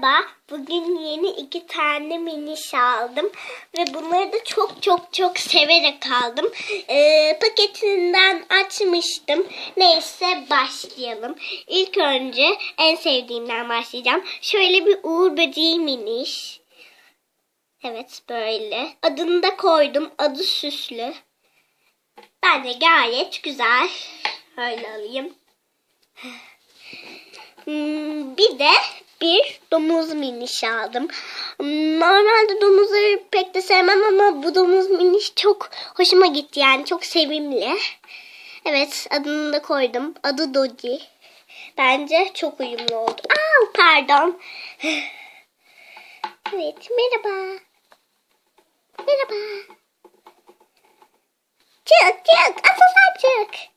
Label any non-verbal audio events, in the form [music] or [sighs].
Merhaba, bugün yeni iki tane miniş aldım ve bunları da çok çok çok severek aldım. Ee, paketinden açmıştım. Neyse başlayalım. İlk önce en sevdiğimden başlayacağım. Şöyle bir Uğur Böceği miniş. Evet böyle. Adını da koydum. Adı Süslü. Bence gayet güzel. Öyle alayım. Hmm, bir de bir domuz miniş aldım. Normalde domuzları pek de sevmem ama bu domuz miniş çok hoşuma gitti yani çok sevimli. Evet adını da koydum. Adı Doji. Bence çok uyumlu oldu. Aa pardon. [sighs] Evet merhaba. Merhaba. Çık çık asıl sen çık.